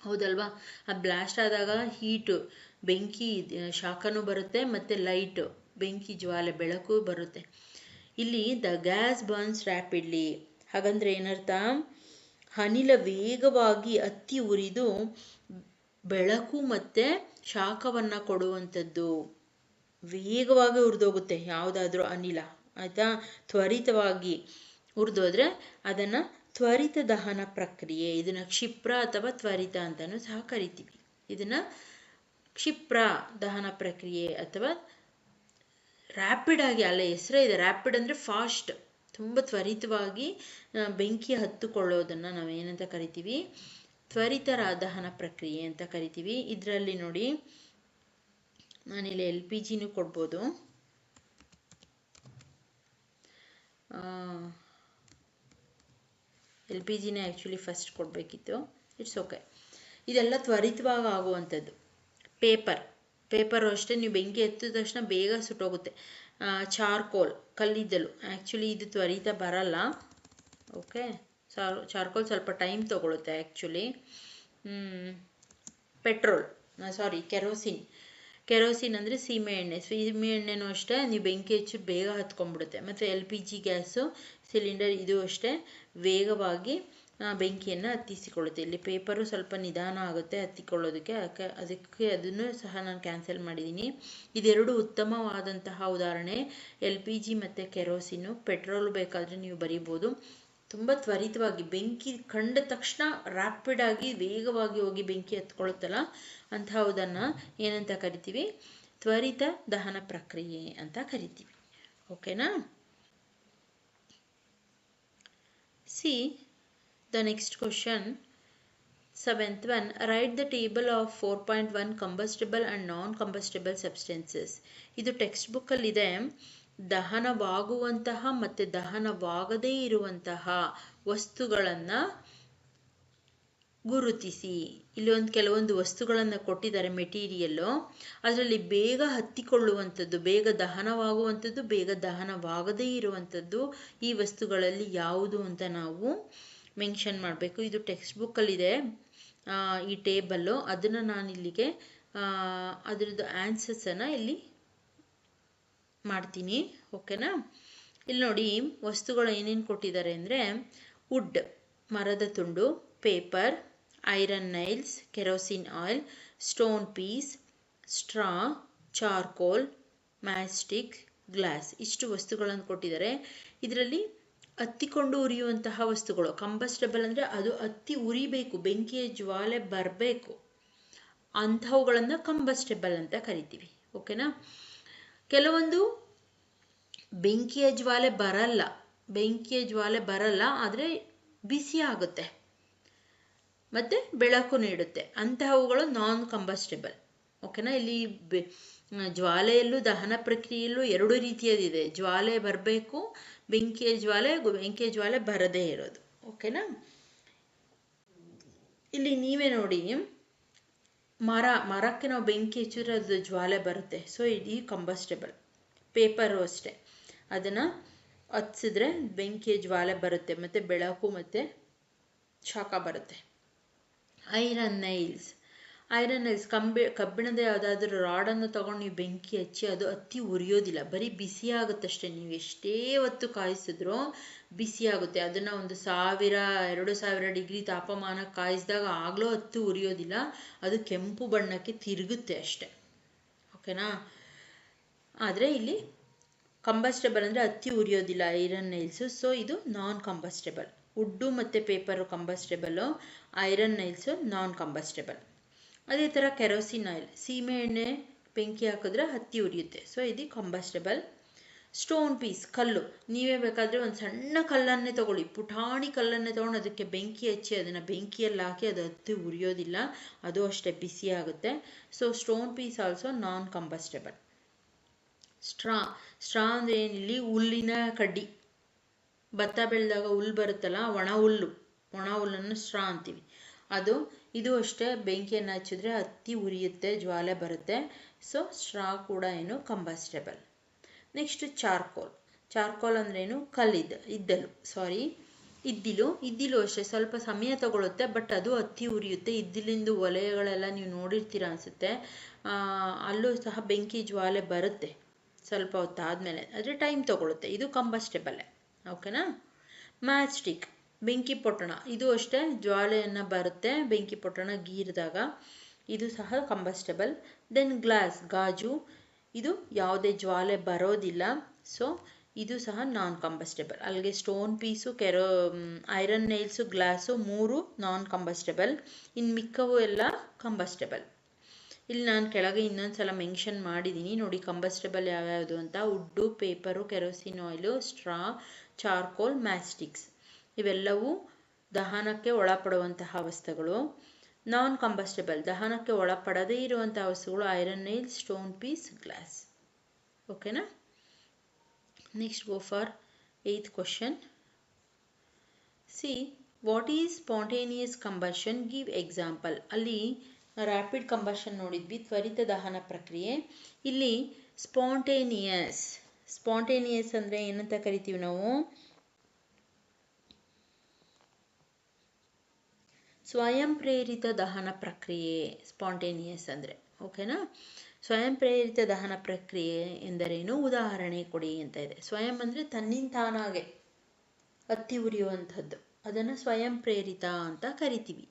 ಹೌದಲ್ವಾ? ಆ ಬ್ಲಾಸ್ಟ್ ಆದಾಗ ಹೀಟು, ಬೆಂಕಿ ಶಾಖನೂ ಬರುತ್ತೆ ಮತ್ತು ಲೈಟು, ಬೆಂಕಿ ಜ್ವಾಲೆ, ಬೆಳಕು ಬರುತ್ತೆ. ಇಲ್ಲಿ ದ ಗ್ಯಾಸ್ ಬರ್ನ್ಸ್ ರ್ಯಾಪಿಡ್ಲಿ ಹಾಗಂದ್ರೆ ಏನರ್ಥ? ಅನಿಲ ವೇಗವಾಗಿ ಅತ್ತಿ ಉರಿದು ಬೆಳಕು ಮತ್ತು ಶಾಖವನ್ನು ಕೊಡುವಂಥದ್ದು ವೇಗವಾಗಿ ಉರಿದೋಗುತ್ತೆ, ಯಾವುದಾದ್ರೂ ಅನಿಲ, ಆಯಿತಾ? ತ್ವರಿತವಾಗಿ ಉರಿದೋದ್ರೆ ಅದನ್ನು ತ್ವರಿತ ದಹನ ಪ್ರಕ್ರಿಯೆ, ಇದನ್ನು ಕ್ಷಿಪ್ರ ಅಥವಾ ತ್ವರಿತ ಅಂತಲೂ ಸಹ ಕರಿತೀವಿ. ಇದನ್ನು ಕ್ಷಿಪ್ರ ದಹನ ಪ್ರಕ್ರಿಯೆ ಅಥವಾ ರ್ಯಾಪಿಡ್ ಆಗಿ, ಅಲ್ಲ, ಹೆಸರೇ ಇದೆ. ರ್ಯಾಪಿಡ್ ಅಂದರೆ ಫಾಸ್ಟ್ ತುಂಬ ತ್ವರಿತವಾಗಿ ಬೆಂಕಿ ಹತ್ತುಕೊಳ್ಳೋದನ್ನು ನಾವೇನಂತ ಕರಿತೀವಿ? ತ್ವರಿತ ದಹನ ಪ್ರಕ್ರಿಯೆ ಅಂತ ಕರಿತೀವಿ. ಇದರಲ್ಲಿ ನೋಡಿ, ನಾನಿಲ್ಲಿ ಎಲ್ ಪಿ ಜಿನೂ ಕೊಡ್ಬೋದು. ಎಲ್ ಪಿ ಜಿನೇ ಆ್ಯಕ್ಚುಲಿ ಫಸ್ಟ್ ಕೊಡಬೇಕಿತ್ತು. ಇಟ್ಸ್ ಓಕೆ ಇದೆಲ್ಲ ತ್ವರಿತವಾಗಿ ಆಗುವಂಥದ್ದು. ಪೇಪರ್. ಪೇಪರು ಅಷ್ಟೇ, ನೀವು ಬೆಂಕಿ ಎತ್ತಿದ ತಕ್ಷಣ ಬೇಗ ಸುಟ್ಟೋಗುತ್ತೆ. ಚಾರ್ಕೋಲ್, ಕಲ್ಲಿದ್ದಲು. ಆ್ಯಕ್ಚುಲಿ ಇದು ತ್ವರಿತ ಬರಲ್ಲ. ಓಕೆ ಚಾರ್ಕೋಲ್ ಸ್ವಲ್ಪ ಟೈಮ್ ತಗೊಳುತ್ತೆ actually petrol sorry, kerosene. Kerosene ಅಂದರೆ ಸೀಮೆ ಎಣ್ಣೆ. ಸೀಮೆ ಎಣ್ಣೆನೂ ಅಷ್ಟೇ, ನೀವು ಬೆಂಕಿ ಹೆಚ್ಚು ಬೇಗ ಹತ್ಕೊಂಡ್ಬಿಡುತ್ತೆ. ಮತ್ತು L P G gas, cylinder ಇದು ಅಷ್ಟೇ, ವೇಗವಾಗಿ ಬೆಂಕಿಯನ್ನು ಹತ್ತಿಸಿಕೊಳ್ಳುತ್ತೆ. ಇಲ್ಲಿ ಪೇಪರು ಸ್ವಲ್ಪ ನಿಧಾನ ಆಗುತ್ತೆ ಹತ್ತಿಕೊಳ್ಳೋದಕ್ಕೆ. ಅದಕ್ಕೆ ಅದಕ್ಕೆ ಅದನ್ನು ಸಹ ನಾನು ಕ್ಯಾನ್ಸಲ್ ಮಾಡಿದ್ದೀನಿ ಇದೆರಡು ಉತ್ತಮವಾದಂತಹ ಉದಾಹರಣೆ ಎಲ್ ಪಿ ಜಿ ಮತ್ತು ಕೆರೋಸಿನು ಪೆಟ್ರೋಲ್ ಬೇಕಾದರೆ ನೀವು ಬರಿಬೋದು. ತುಂಬ ತ್ವರಿತವಾಗಿ ಬೆಂಕಿ ಕಂಡ ತಕ್ಷಣ ರ್ಯಾಪಿಡ್ ಆಗಿ ವೇಗವಾಗಿ ಹೋಗಿ ಬೆಂಕಿ ಹತ್ಕೊಳ್ಳುತ್ತಲ್ಲ ಅಂತಹದನ್ನು ಏನಂತ ಕರಿತೀವಿ? ತ್ವರಿತ ದಹನ ಪ್ರಕ್ರಿಯೆ ಅಂತ ಕರಿತೀವಿ. ಓಕೆನಾ see the next question seventh one write the table of four point one combustible and non combustible substances ಇದು ಟೆಕ್ಸ್ಟ್ ಬುಕ್ಕಲ್ಲಿದೆ ದಹನವಾಗುವಂತಹ ಮತ್ತು ದಹನವಾಗದೇ ಇರುವಂತಹ ವಸ್ತುಗಳನ್ನು ಗುರುತಿಸಿ. ಇಲ್ಲಿ ಒಂದು ಕೆಲವೊಂದು ವಸ್ತುಗಳನ್ನು ಕೊಟ್ಟಿದ್ದಾರೆ ಮೆಟೀರಿಯಲ್ಲು ಅದರಲ್ಲಿ ಬೇಗ ಹತ್ತಿಕೊಳ್ಳುವಂಥದ್ದು, ಬೇಗ ದಹನವಾಗುವಂಥದ್ದು, ಬೇಗ ದಹನವಾಗದೇ ಇರುವಂಥದ್ದು ಈ ವಸ್ತುಗಳಲ್ಲಿ ಯಾವುದು ಅಂತ ನಾವು ಮೆನ್ಷನ್ ಮಾಡಬೇಕು. ಇದು ಟೆಕ್ಸ್ಟ್ ಬುಕ್ಕಲ್ಲಿದೆ ಈ ಟೇಬಲ್ಲು ಅದನ್ನು ನಾನು ಇಲ್ಲಿಗೆ ಅದರದ್ದು ಆನ್ಸರ್ಸನ್ನು ಇಲ್ಲಿ ಮಾಡ್ತೀನಿ, ಓಕೆನಾ? ಇಲ್ಲಿ ನೋಡಿ, ವಸ್ತುಗಳು ಏನೇನು ಕೊಟ್ಟಿದ್ದಾರೆ ಅಂದರೆ, ವುಡ್, ಮರದ ತುಂಡು, paper, iron nails, kerosene oil, stone piece, straw, charcoal, mastic, glass. ಇಷ್ಟು ವಸ್ತುಗಳನ್ನು ಕೊಟ್ಟಿದ್ದಾರೆ. ಇದರಲ್ಲಿ ಹತ್ತಿಕೊಂಡು ಉರಿಯುವಂತಹ ವಸ್ತುಗಳು, ಕಂಬಸ್ಟಬಲ್ ಅಂದರೆ ಅದು ಹತ್ತಿ ಉರಿಬೇಕು, ಬೆಂಕಿಯ ಜ್ವಾಲೆ ಬರಬೇಕು. ಅಂಥವುಗಳನ್ನು ಕಂಬಸ್ಟಬಲ್ ಅಂತ ಕರಿತೀವಿ, ಓಕೆನಾ? ಕೆಲವೊಂದು ಬೆಂಕಿಯ ಜ್ವಾಲೆ ಬರಲ್ಲ, ಬೆಂಕಿಯ ಜ್ವಾಲೆ ಬರಲ್ಲ, ಆದರೆ ಬಿಸಿ ಆಗುತ್ತೆ. ಮತ್ತು ಬೆಳಕು ನೀಡುತ್ತೆ. ಅಂತಹವುಗಳು ನಾನ್ ಕಂಬಸ್ಟೇಬಲ್ ಓಕೆನಾ ಇಲ್ಲಿ ಜ್ವಾಲೆಯಲ್ಲೂ, ದಹನ ಪ್ರಕ್ರಿಯೆಯಲ್ಲೂ ಎರಡು ರೀತಿಯದಿದೆ ಜ್ವಾಲೆ ಬರಬೇಕು, ಬೆಂಕಿಯ ಜ್ವಾಲೆ ಬೆಂಕಿಯ ಜ್ವಾಲೆ ಬರದೇ ಇರೋದು. ಓಕೆನಾ ಇಲ್ಲಿ ನೀವೇ ನೋಡಿ. ಮರ, ಮರಕ್ಕೆ ನಾವು ಬೆಂಕಿ ಹಚ್ಚಿದ್ರೆ ಅದು ಜ್ವಾಲೆ ಬರುತ್ತೆ. ಸೊ ಇಡೀ ಕಂಬಸ್ಟೇಬಲ್ ಪೇಪರು ಅಷ್ಟೇ. ಅದನ್ನು ಹಚ್ಚಿದ್ರೆ ಬೆಂಕಿಯ ಜ್ವಾಲೆ ಬರುತ್ತೆ, ಮತ್ತು ಬೆಳಕು, ಮತ್ತು ಶಾಖ ಬರುತ್ತೆ. ಐರನ್ ನೈಲ್ಸ್ ಐರನ್ ನೈಲ್ಸ್ ಕಂಬಿ, ಕಬ್ಬಿಣದ ಯಾವುದಾದ್ರೂ ರಾಡನ್ನು ತಗೊಂಡು ನೀವು ಬೆಂಕಿ ಹಚ್ಚಿ ಅದು ಹತ್ತಿ ಉರಿಯೋದಿಲ್ಲ. ಬರೀ ಬಿಸಿ ಆಗುತ್ತಷ್ಟೇ ನೀವು ಎಷ್ಟೇ ಹೊತ್ತು ಕಾಯಿಸಿದ್ರೂ ಬಿಸಿ ಆಗುತ್ತೆ. ಅದನ್ನು ಒಂದು ಸಾವಿರ, ಎರಡು ಸಾವಿರ ಡಿಗ್ರಿ ತಾಪಮಾನ ಕಾಯಿಸಿದಾಗ ಆಗಲೂ ಹತ್ತು ಉರಿಯೋದಿಲ್ಲ. ಅದು ಕೆಂಪು ಬಣ್ಣಕ್ಕೆ ತಿರುಗುತ್ತೆ ಅಷ್ಟೆ. ಓಕೆನಾ? ಆದರೆ ಇಲ್ಲಿ ಕಂಬಸ್ಟೇಬಲ್ ಅಂದರೆ ಹತ್ತಿ ಉರಿಯೋದಿಲ್ಲ, ಐರನ್ ನೈಲ್ಸು. ಸೊ, ಇದು ನಾನ್ ಕಂಬಸ್ಟೇಬಲ್ ವುಡ್ಡು ಮತ್ತು paper combustible iron nails non combustible ಅದೇ ಥರ ಕೆರೋಸಿನ್ ಆಯಿಲ್. ಸೀಮೆ ಎಣ್ಣೆ, ಬೆಂಕಿ ಹಾಕಿದ್ರೆ ಹತ್ತಿ ಉರಿಯುತ್ತೆ. ಸೊ, ಇದು ಕಂಬಸ್ಟೇಬಲ್. ಸ್ಟೋನ್ ಪೀಸ್ ಕಲ್ಲು. ನೀವೇ ಬೇಕಾದರೆ ಒಂದು ಸಣ್ಣ ಕಲ್ಲನ್ನೇ ತಗೊಳ್ಳಿ. ಪುಟಾಣಿ ಕಲ್ಲನ್ನೇ ತೊಗೊಂಡು ಅದಕ್ಕೆ ಬೆಂಕಿ ಹಚ್ಚಿ ಅದನ್ನು ಬೆಂಕಿಯಲ್ಲಿ ಹಾಕಿ ಅದು ಹತ್ತಿ ಉರಿಯೋದಿಲ್ಲ. ಅದು ಅಷ್ಟೇ ಬಿಸಿ ಆಗುತ್ತೆ. So stone piece also non combustible straw straw ಅಂದರೆ ಏನಿಲ್ಲಿ? ಹುಲ್ಲಿನ ಕಡ್ಡಿ. ಭತ್ತ ಬೆಳೆದಾಗ ಹುಲ್ಲು ಬರುತ್ತಲ್ಲ, ಒಣ ಹುಲ್ಲು. ಒಣ ಹುಲ್ಲನ್ನು ಸ್ಟ್ರಾ ಅಂತೀವಿ. ಅದು, ಇದು ಅಷ್ಟೇ. ಬೆಂಕಿಯನ್ನು ಹಚ್ಚಿದ್ರೆ ಹತ್ತಿ ಉರಿಯುತ್ತೆ, ಜ್ವಾಲೆ ಬರುತ್ತೆ. ಸೊ ಸ್ಟ್ರಾ ಕೂಡ ಏನು ಕಂಬಸ್ಟೇಬಲ್ ನೆಕ್ಸ್ಟ್ ಚಾರ್ಕೋಲ್. ಚಾರ್ಕೋಲ್ ಅಂದ್ರೇನು? ಕಲ್ಲಿದ್ದ, ಇದ್ದಲು ಸಾರಿ ಇದ್ದಿಲು ಇದ್ದಿಲು ಅಷ್ಟೇ, ಸ್ವಲ್ಪ ಸಮಯ ತಗೊಳುತ್ತೆ ಬಟ್ ಅದು ಅತ್ತಿ ಉರಿಯುತ್ತೆ. ಇದ್ದಿಲಿಂದು ಒಲೆಗಳೆಲ್ಲ ನೀವು ನೋಡಿರ್ತೀರ ಅನಿಸುತ್ತೆ. ಅಲ್ಲೂ ಸಹ ಬೆಂಕಿ ಜ್ವಾಲೆ ಬರುತ್ತೆ, ಸ್ವಲ್ಪ ಹೊತ್ತಾದಮೇಲೆ. ಆದರೆ ಟೈಮ್ ತಗೊಳುತ್ತೆ. ಇದು ಕಂಬಸ್ಟೇಬಲ್ ಓಕೆನಾ ಮ್ಯಾಚ್ ಸ್ಟಿಕ್ ಬೆಂಕಿ ಪೊಟ್ಟಣ. ಇದು ಅಷ್ಟೇ, ಜ್ವಾಲೆಯನ್ನು ಬರುತ್ತೆ, ಬೆಂಕಿ ಪೊಟ್ಟಣ ಗೀರಿದಾಗ. ಇದು ಸಹ ಕಂಬಸ್ಟೇಬಲ್ ದೆನ್ ಗ್ಲಾಸ್ ಗಾಜು ಇದು ಯಾವುದೇ ಜ್ವಾಲೆ ಬರೋದಿಲ್ಲ. ಸೊ ಇದು ಸಹ ನಾನ್ ಕಂಬಸ್ಟೇಬಲ್ ಅಲ್ಲಿಗೆ ಸ್ಟೋನ್ ಪೀಸು ಕೆರೋ ಐರನ್ ನೈಲ್ಸು ಗ್ಲಾಸು ಮೂರು ನಾನ್ ಕಂಬಸ್ಟೇಬಲ್ ಇನ್ನು ಮಿಕ್ಕವು ಎಲ್ಲ ಕಂಬಸ್ಟೇಬಲ್ ಇಲ್ಲಿ ನಾನು ಕೆಳಗೆ ಇನ್ನೊಂದು ಸಲ ಮೆನ್ಷನ್ ಮಾಡಿದ್ದೀನಿ ನೋಡಿ ಕಂಬಸ್ಟೇಬಲ್ ಯಾವ್ಯಾವುದು ಅಂತ. Wood paper kerosene oil straw charcoal mastics ಇವೆಲ್ಲವೂ ದಹನಕ್ಕೆ ಒಳಪಡುವಂತಹ ವಸ್ತುಗಳು. ನಾನ್ ಕಂಬಸ್ಟಬಲ್ ದಹನಕ್ಕೆ ಒಳಪಡದೇ ಇರುವಂತಹ ವಸ್ತುಗಳು iron nail stone piece glass ಓಕೆನಾ next go for eighth question see what is spontaneous combustion give example ಅಲ್ಲಿ ರ್ಯಾಪಿಡ್ ಕಂಬಷನ್ ನೋಡಿದ್ವಿ, ತ್ವರಿತ ದಹನ ಪ್ರಕ್ರಿಯೆ. ಇಲ್ಲಿ ಸ್ಪಾಂಟೇನಿಯಸ್ ಸ್ಪಾಂಟೇನಿಯಸ್ ಅಂದರೆ ಏನಂತ ಕರಿತೀವಿ ನಾವು? ಸ್ವಯಂ ಪ್ರೇರಿತ ದಹನ ಪ್ರಕ್ರಿಯೆ ಸ್ಪಾಂಟೇನಿಯಸ್ ಅಂದರೆ ಓಕೆನಾ ಸ್ವಯಂ ಪ್ರೇರಿತ ದಹನ ಪ್ರಕ್ರಿಯೆ ಎಂದರೇನು? ಉದಾಹರಣೆ ಕೊಡಿ ಅಂತ ಇದೆ. ಸ್ವಯಂ ಅಂದರೆ ತನ್ನಿಂತಾನಾಗೆ ಹತ್ತಿ ಉರಿಯುವಂಥದ್ದು. ಅದನ್ನು ಸ್ವಯಂ ಪ್ರೇರಿತ ಅಂತ ಕರಿತೀವಿ.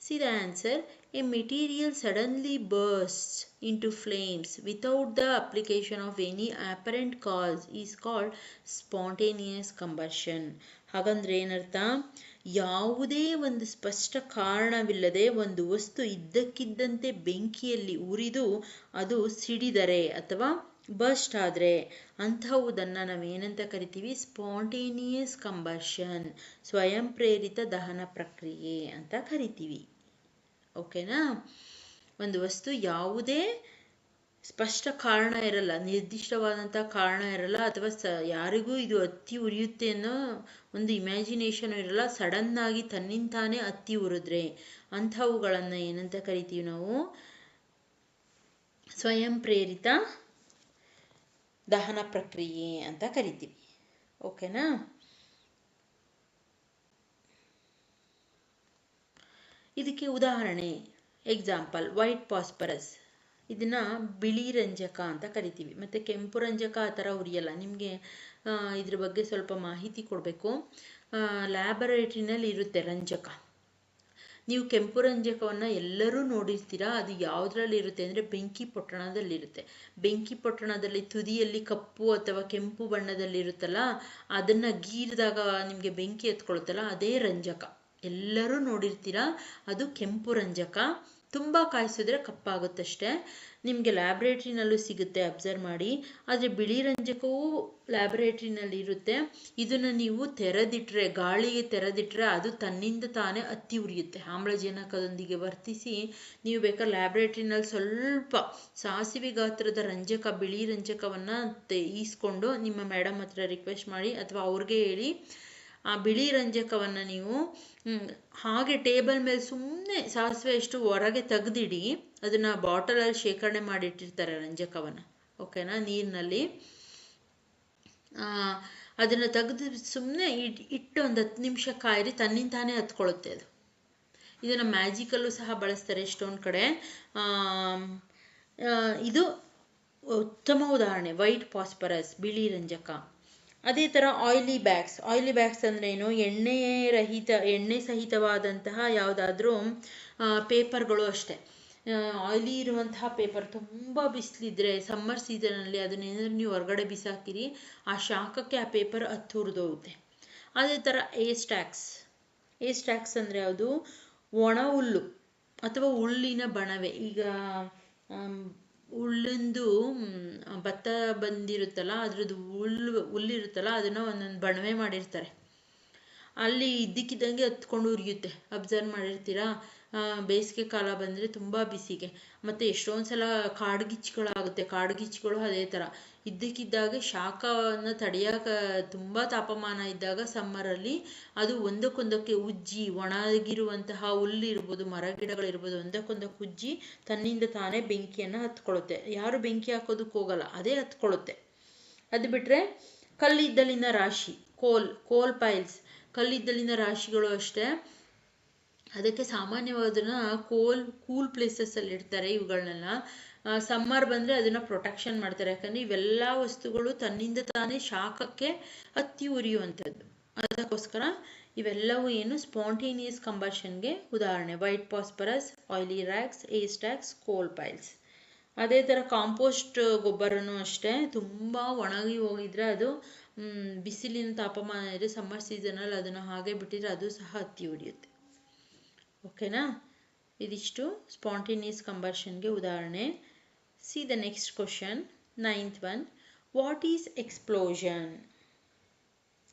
See the answer a material suddenly burst into flames without the application of any apparent cause is called spontaneous combustion ಹಾಗಂದ್ರೆ ಏನರ್ಥ? ಯಾವುದೇ ಒಂದು ಸ್ಪಷ್ಟ ಕಾರಣವಿಲ್ಲದೆ ಒಂದು ವಸ್ತು ಇದ್ದಕ್ಕಿದ್ದಂತೆ ಬೆಂಕಿಯಲ್ಲಿ ಉರಿದು ಅದು ಸಿಡಿದರೆ ಅಥವಾ ಬಸ್ಟ್ ಆದರೆ ಅಂಥವುದನ್ನು ನಾವೇನಂತ ಕರಿತೀವಿ? ಸ್ಪಾಂಟೇನಿಯಸ್ ಕಂಬಷನ್ ಸ್ವಯಂ ಪ್ರೇರಿತ ದಹನ ಪ್ರಕ್ರಿಯೆ ಅಂತ ಕರಿತೀವಿ. ಓಕೆನಾ ಒಂದು ವಸ್ತು ಯಾವುದೇ ಸ್ಪಷ್ಟ ಕಾರಣ ಇರಲ್ಲ ನಿರ್ದಿಷ್ಟವಾದಂಥ ಕಾರಣ ಇರಲ್ಲ, ಅಥವಾ ಸ, ಯಾರಿಗೂ ಇದು ಅತ್ತಿ ಉರಿಯುತ್ತೆ ಅನ್ನೋ ಒಂದು ಇಮ್ಯಾಜಿನೇಷನ್ ಇರಲ್ಲ ಸಡನ್ ಆಗಿ ತನ್ನಿಂತಾನೇ ಅತ್ತಿ ಉರಿದ್ರೆ ಅಂಥವುಗಳನ್ನು ಏನಂತ ಕರಿತೀವಿ ನಾವು? ಸ್ವಯಂ ಪ್ರೇರಿತ ದಹನ ಪ್ರಕ್ರಿಯೆ ಅಂತ ಕರಿತೀವಿ. ಓಕೆನಾ ಇದಕ್ಕೆ ಉದಾಹರಣೆ ಎಕ್ಸಾಂಪಲ್ ವೈಟ್ ಪಾಸ್ಪರಸ್ ಇದನ್ನ ಬಿಳಿ ರಂಜಕ ಅಂತ ಕರಿತೀವಿ. ಮತ್ತು ಕೆಂಪು ರಂಜಕ ಆ ಥರ ಉರಿಯಲ್ಲ. ನಿಮಗೆ ಇದ್ರ ಬಗ್ಗೆ ಸ್ವಲ್ಪ ಮಾಹಿತಿ ಕೊಡಬೇಕು. ಲ್ಯಾಬೊರೇಟ್ರಿನಲ್ಲಿ ಇರುತ್ತೆ ರಂಜಕ. ನೀವು ಕೆಂಪು ರಂಜಕವನ್ನು ಎಲ್ಲರೂ ನೋಡಿರ್ತೀರ? ಅದು ಯಾವುದ್ರಲ್ಲಿ ಇರುತ್ತೆ ಅಂದರೆ ಬೆಂಕಿ ಪೊಟ್ಟಣದಲ್ಲಿರುತ್ತೆ ಬೆಂಕಿ ಪೊಟ್ಟಣದಲ್ಲಿ ತುದಿಯಲ್ಲಿ ಕಪ್ಪು ಅಥವಾ ಕೆಂಪು ಬಣ್ಣದಲ್ಲಿರುತ್ತಲ್ಲ ಅದನ್ನು ಗೀರಿದಾಗ ನಿಮಗೆ ಬೆಂಕಿ ಎತ್ಕೊಳುತ್ತಲ್ಲ, ಅದೇ ರಂಜಕ. ಎಲ್ಲರೂ ನೋಡಿರ್ತೀರಾ? ಅದು ಕೆಂಪು ರಂಜಕ. ತುಂಬ ಕಾಯಿಸಿದ್ರೆ ಕಪ್ಪಾಗುತ್ತಷ್ಟೇ. ನಿಮಗೆ ಲ್ಯಾಬ್ರೇಟ್ರಿನಲ್ಲೂ ಸಿಗುತ್ತೆ ಅಬ್ಸರ್ವ್ ಮಾಡಿ. ಆದರೆ ಬಿಳಿ ರಂಜಕವೂ ಲ್ಯಾಬ್ರೇಟ್ರಿನಲ್ಲಿ ಇರುತ್ತೆ. ಇದನ್ನು ನೀವು ತೆರೆದಿಟ್ರೆ, ಗಾಳಿಗೆ ತೆರೆದಿಟ್ರೆ ಅದು ತನ್ನಿಂದ ತಾನೇ ಅತ್ತಿ ಉರಿಯುತ್ತೆ. ಆಮ್ಲಜನಕದೊಂದಿಗೆ ವರ್ತಿಸಿ ನೀವು ಬೇಕಾದ್ರೆ ಲ್ಯಾಬ್ರೇಟ್ರಿನಲ್ಲಿ ಸ್ವಲ್ಪ ಸಾಸಿವೆ ಗಾತ್ರದ ರಂಜಕ, ಬಿಳಿ ರಂಜಕವನ್ನು ಈಸ್ಕೊಂಡು ನಿಮ್ಮ ಮೇಡಮ್ ಹತ್ರ ರಿಕ್ವೆಸ್ಟ್ ಮಾಡಿ ಅಥವಾ ಅವ್ರಿಗೆ ಹೇಳಿ ಆ ಬಿಳಿ ರಂಜಕವನ್ನು ನೀವು ಹಾಗೆ ಟೇಬಲ್ ಮೇಲೆ ಸುಮ್ಮನೆ ಸಾಸಿವೆ ಅಷ್ಟು ಹೊರಗೆ ತೆಗೆದಿಡಿ, ಅದನ್ನು ಬಾಟಲಲ್ಲಿ ಶೇಖರಣೆ ಮಾಡಿಟ್ಟಿರ್ತಾರೆ ರಂಜಕವನ್ನು, ಓಕೆನಾ, ನೀರಿನಲ್ಲಿ. ಅದನ್ನು ತೆಗೆದು ಸುಮ್ಮನೆ ಇಟ್ಟು ಒಂದು ಹತ್ತು ನಿಮಿಷ ಕಾಯಿರಿ ತನ್ನಿಂತಾನೇ ಹತ್ಕೊಳ್ಳುತ್ತೆ ಅದು. ಇದನ್ನು ಮ್ಯಾಜಿಕಲ್ಲೂ ಸಹ ಬಳಸ್ತಾರೆ ಎಷ್ಟೊಂದು ಕಡೆ. ಇದು ಉತ್ತಮ ಉದಾಹರಣೆ ವೈಟ್ ಪಾಸ್ಪರಸ್ ಬಿಳಿ ರಂಜಕ. ಅದೇ ಥರ ಆಯ್ಲಿ ಬ್ಯಾಗ್ಸ್ ಆಯ್ಲಿ ಬ್ಯಾಗ್ಸ್ ಅಂದರೆ ಏನು? ಎಣ್ಣೆ ರಹಿತ, ಎಣ್ಣೆ ಸಹಿತವಾದಂತಹ ಯಾವುದಾದ್ರೂ ಪೇಪರ್ಗಳು ಅಷ್ಟೇ. ಆಯ್ಲಿ ಇರುವಂತಹ ಪೇಪರ್ ತುಂಬ ಬಿಸಿಲಿದ್ರೆ ಸಮ್ಮರ್ ಸೀಸನಲ್ಲಿ ಅದನ್ನೇನಾದ್ರೂ ನೀವು ಹೊರಗಡೆ ಬಿಸಾಕಿರಿ ಆ ಶಾಖಕ್ಕೆ ಆ ಪೇಪರ್ ಹತ್ತು ಹುರಿದೋಗುತ್ತೆ ಅದೇ ಥರ ಏ ಸ್ಟ್ಯಾಕ್ಸ್ ಏ ಸ್ಟ್ಯಾಕ್ಸ್ ಅಂದರೆ ಯಾವುದು? ಒಣ ಹುಲ್ಲು ಅಥವಾ ಹುಲ್ಲಿನ ಬಣವೆ. ಈಗ ಹುಲ್ಲಿಂದು ಭತ್ತ ಬಂದಿರುತ್ತಲ್ಲ, ಅದ್ರದ್ದು ಹುಲ್ಲು ಇರುತ್ತಲ್ಲ ಅದನ್ನ ಒಂದೊಂದು ಬಣವೆ ಮಾಡಿರ್ತಾರೆ. ಅಲ್ಲಿ ಇದ್ದಕ್ಕಿದ್ದಂಗೆ ಹತ್ಕೊಂಡು ಉರಿಯುತ್ತೆ. ಅಬ್ಸರ್ವ್ ಮಾಡಿರ್ತೀರಾ? ಬೇಸಿಗೆ ಕಾಲ ಬಂದರೆ ತುಂಬ ಬಿಸಿಗೆ. ಮತ್ತು ಎಷ್ಟೊಂದು ಸಲ ಕಾಡ್ಗಿಚ್ಚುಗಳಾಗುತ್ತೆ ಕಾಡ್ಗಿಚ್ಚುಗಳು ಅದೇ ಥರ ಇದ್ದಕ್ಕಿದ್ದಾಗೆ ಶಾಖವನ್ನು ತಡೆಯೋಕೆ ತುಂಬ ತಾಪಮಾನ ಇದ್ದಾಗ ಸಮ್ಮರಲ್ಲಿ ಅದು ಒಂದಕ್ಕೊಂದಕ್ಕೆ ಉಜ್ಜಿ, ಒಣಗಿರುವಂತಹ ಹುಲ್ಲಿರ್ಬೋದು ಮರ ಗಿಡಗಳಿರ್ಬೋದು ಒಂದಕ್ಕೊಂದಕ್ಕೆ ಉಜ್ಜಿ ತನ್ನಿಂದ ತಾನೇ ಬೆಂಕಿಯನ್ನು ಹತ್ಕೊಳ್ಳುತ್ತೆ. ಯಾರು ಬೆಂಕಿ ಹಾಕೋದಕ್ಕೆ ಹೋಗಲ್ಲ, ಅದೇ ಹತ್ಕೊಳ್ಳುತ್ತೆ. ಅದು ಬಿಟ್ಟರೆ ಕಲ್ಲಿದ್ದಲಿನ ರಾಶಿ, ಕೋಲ್ ಕೋಲ್ ಪೈಲ್ಸ್. ಕಲ್ಲಿದ್ದಲಿನ ರಾಶಿಗಳು ಅಷ್ಟೇ. ಅದಕ್ಕೆ ಸಾಮಾನ್ಯವಾದನ್ನ ಕೋಲ್ ಕೂಲ್ ಪ್ಲೇಸಸ್ಸಲ್ಲಿ ಇಡ್ತಾರೆ ಇವುಗಳನ್ನೆಲ್ಲ ಸಮ್ಮರ್ ಬಂದರೆ ಅದನ್ನು ಪ್ರೊಟೆಕ್ಷನ್ ಮಾಡ್ತಾರೆ. ಯಾಕಂದರೆ ಇವೆಲ್ಲ ವಸ್ತುಗಳು ತನ್ನಿಂದ ತಾನೇ ಶಾಖಕ್ಕೆ ಅತ್ತಿ ಉರಿಯುವಂಥದ್ದು. ಅದಕ್ಕೋಸ್ಕರ ಇವೆಲ್ಲವೂ ಏನು ಸ್ಪಾಂಟೇನಿಯಸ್ ಕಂಬಷನ್ಗೆ ಉದಾಹರಣೆ. White phosphorus oily rags haystacks stacks coal piles ಅದೇ ಥರ ಕಾಂಪೋಸ್ಟ್ ಗೊಬ್ಬರನೂ ಅಷ್ಟೇ. ತುಂಬ ಒಣಗಿ ಹೋಗಿದ್ರೆ ಅದು ಬಿಸಿಲಿನ ತಾಪಮಾನ ಇದೆ ಸಮ್ಮರ್ ಸೀಸನಲ್ಲಿ ಅದನ್ನು ಹಾಗೆ ಬಿಟ್ಟಿದ್ರೆ ಅದು ಸಹ ಹತ್ತಿ ಉರಿಯುತ್ತೆ. ಓಕೆನಾ? ಇದಿಷ್ಟು ಸ್ಪಾಂಟೇನಿಯಸ್ ಕಂಬರ್ಷನ್ಗೆ ಉದಾಹರಣೆ. See the next question ninth one what is explosion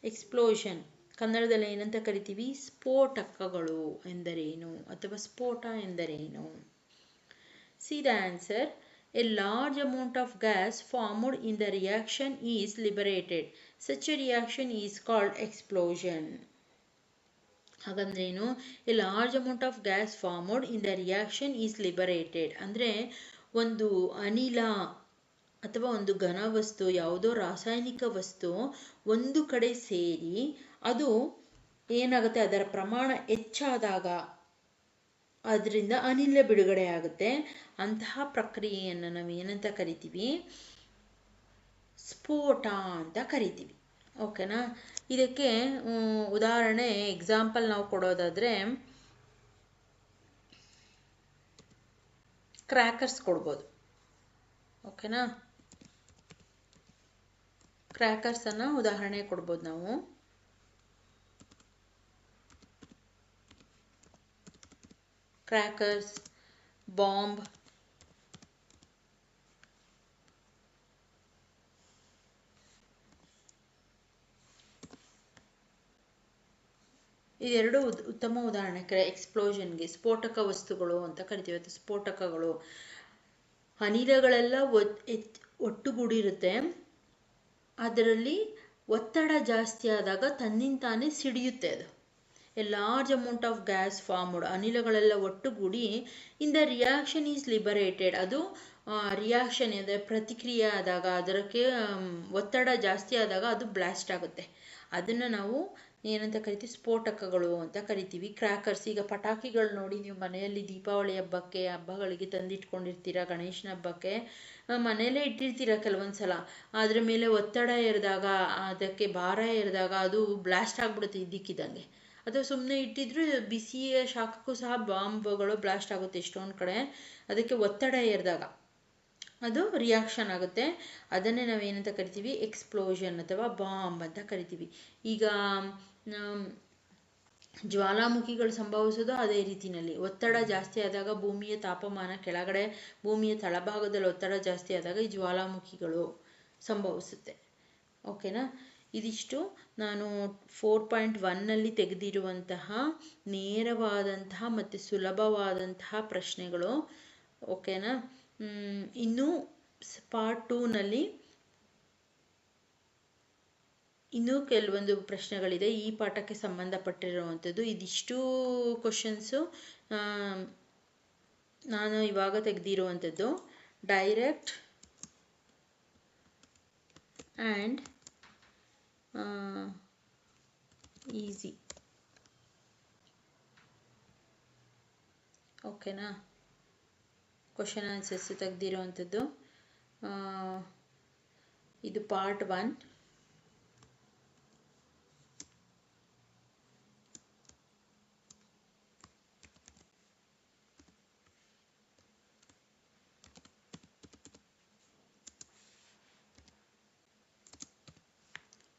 explosion ಕನ್ನಡದಲ್ಲಿ ಏನಂತ ಕರಿತೀವಿ? ಸ್ಫೋಟಕಗಳು ಎಂದರೇನು? ಅಥವಾ ಸ್ಫೋಟ ಎಂದರೇನು? See the answer a large amount of gas formed in the reaction is liberated such a reaction is called called explosion. ಹಾಗಂದ್ರೇನು a large amount of gas formed in the reaction is liberated ಅಂದರೆ ಒಂದು ಅನಿಲ ಅಥವಾ ಒಂದು ಘನ ವಸ್ತು, ಯಾವುದೋ ರಾಸಾಯನಿಕ ವಸ್ತು ಒಂದು ಕಡೆ ಸೇರಿ ಅದು ಏನಾಗುತ್ತೆ? ಅದರ ಪ್ರಮಾಣ ಹೆಚ್ಚಾದಾಗ ಅದರಿಂದ ಅನಿಲ ಬಿಡುಗಡೆ ಆಗುತ್ತೆ. ಅಂತಹ ಪ್ರಕ್ರಿಯೆಯನ್ನು ನಾವು ಏನಂತ ಕರಿತೀವಿ? ಸ್ಫೋಟ ಅಂತ ಕರಿತೀವಿ. ಓಕೆನಾ? ಇದಕ್ಕೆ ಉದಾಹರಣೆ ಎಕ್ಸಾಂಪಲ್ ನಾವು ಕೊಡೋದಾದರೆ ಕ್ರ್ಯಾಕರ್ಸ್ ಕೊಡ್ಬೋದು. ಓಕೆನಾ ಕ್ರ್ಯಾಕರ್ಸನ್ನು ಉದಾಹರಣೆ ಕೊಡ್ಬೋದು ನಾವು. ಕ್ರ್ಯಾಕರ್ಸ್ ಬಾಂಬ್ ಇದೆರಡು ಉತ್ತಮ ಉದಾಹರಣೆ ಎಕ್ಸ್ಪ್ಲೋಷನ್ಗೆ ಸ್ಫೋಟಕ ವಸ್ತುಗಳು ಅಂತ ಕರಿತೀವಿ. ಅಥವಾ ಸ್ಫೋಟಕಗಳು. ಅನಿಲಗಳೆಲ್ಲ ಒಟ್ಟುಗೂಡಿರುತ್ತೆ. ಅದರಲ್ಲಿ ಒತ್ತಡ ಜಾಸ್ತಿ ಆದಾಗ ತನ್ನಿಂತಾನೇ ಸಿಡಿಯುತ್ತೆ ಅದು. A large amount of gas formed ಅನಿಲಗಳೆಲ್ಲ ಒಟ್ಟುಗೂಡಿ in the reaction is liberated ಅದು ರಿಯಾಕ್ಷನ್ ಅಂದರೆ ಪ್ರತಿಕ್ರಿಯೆ ಆದಾಗ ಅದಕ್ಕೆ ಒತ್ತಡ ಜಾಸ್ತಿ ಆದಾಗ ಅದು ಬ್ಲಾಸ್ಟ್ ಆಗುತ್ತೆ. ಅದನ್ನು ನಾವು ಏನಂತ ಕರಿತೀವಿ? ಸ್ಫೋಟಕಗಳು ಅಂತ ಕರಿತೀವಿ. ಕ್ರ್ಯಾಕರ್ಸ್ ಈಗ ಪಟಾಕಿಗಳು ನೋಡಿ ನೀವು ಮನೆಯಲ್ಲಿ ದೀಪಾವಳಿ ಹಬ್ಬಕ್ಕೆ, ಹಬ್ಬಗಳಿಗೆ ತಂದಿಟ್ಕೊಂಡಿರ್ತೀರ? ಗಣೇಶನ ಹಬ್ಬಕ್ಕೆ ಮನೆಯಲ್ಲೇ ಇಟ್ಟಿರ್ತೀರ ಕೆಲವೊಂದು ಸಲ ಅದ್ರ ಮೇಲೆ ಒತ್ತಡ ಇರಿದಾಗ ಅದಕ್ಕೆ ಭಾರ ಇರಿದಾಗ ಅದು ಬ್ಲಾಸ್ಟ್ ಆಗಿಬಿಡುತ್ತೆ ಇದ್ದಕ್ಕಿದ್ದಂಗೆ. ಅಥವಾ ಸುಮ್ಮನೆ ಇಟ್ಟಿದ್ರು ಬಿಸಿಯ ಶಾಖಕ್ಕೂ ಸಹ ಬಾಂಬ್ಗಳು ಬ್ಲಾಸ್ಟ್ ಆಗುತ್ತೆ ಎಷ್ಟೊಂದು ಕಡೆ. ಅದಕ್ಕೆ ಒತ್ತಡ ಏರಿದಾಗ ಅದು ರಿಯಾಕ್ಷನ್ ಆಗುತ್ತೆ. ಅದನ್ನೇ ನಾವು ಏನಂತ ಕರಿತೀವಿ? ಎಕ್ಸ್ಪ್ಲೋಷನ್ ಅಥವಾ ಬಾಂಬ್ ಅಂತ ಕರಿತೀವಿ. ಈಗ ಜ್ವಾಲಾಮುಖಿಗಳು ಸಂಭವಿಸೋದು ಅದೇ ರೀತಿಯಲ್ಲಿ ಒತ್ತಡ ಜಾಸ್ತಿ ಆದಾಗ ಭೂಮಿಯ ತಾಪಮಾನ ಕೆಳಗಡೆ, ಭೂಮಿಯ ತಳಭಾಗದಲ್ಲಿ ಒತ್ತಡ ಜಾಸ್ತಿ ಆದಾಗ ಈ ಜ್ವಾಲಾಮುಖಿಗಳು ಸಂಭವಿಸುತ್ತೆ. ಓಕೆನಾ? ಇದಿಷ್ಟು ನಾನು ಫೋರ್ ಪಾಯಿಂಟ್ ಒನ್ನಲ್ಲಿ ತೆಗೆದಿರುವಂತಹ ನೇರವಾದಂತಹ ಮತ್ತು ಸುಲಭವಾದಂತಹ ಪ್ರಶ್ನೆಗಳು. ಓಕೆನಾ? ಇನ್ನೂ ಪಾರ್ಟ್ ಟೂನಲ್ಲಿ ಇನ್ನೂ ಕೆಲವೊಂದು ಪ್ರಶ್ನೆಗಳಿದೆ. ಈ ಪಾಠಕ್ಕೆ ಸಂಬಂಧಪಟ್ಟಿರುವಂಥದ್ದು ಇದಿಷ್ಟು ಕ್ವಶನ್ಸು ನಾನು ಇವಾಗ ತೆಗೆದಿರುವಂಥದ್ದು. ಡೈರೆಕ್ಟ್ ಆ್ಯಂಡ್ ಈಸಿ ಓಕೆನಾ ಕ್ವಶನ್ ಆನ್ಸರ್ಸ್ ತೆಗೆದಿರುವಂಥದ್ದು. ಇದು ಪಾರ್ಟ್ ಒನ್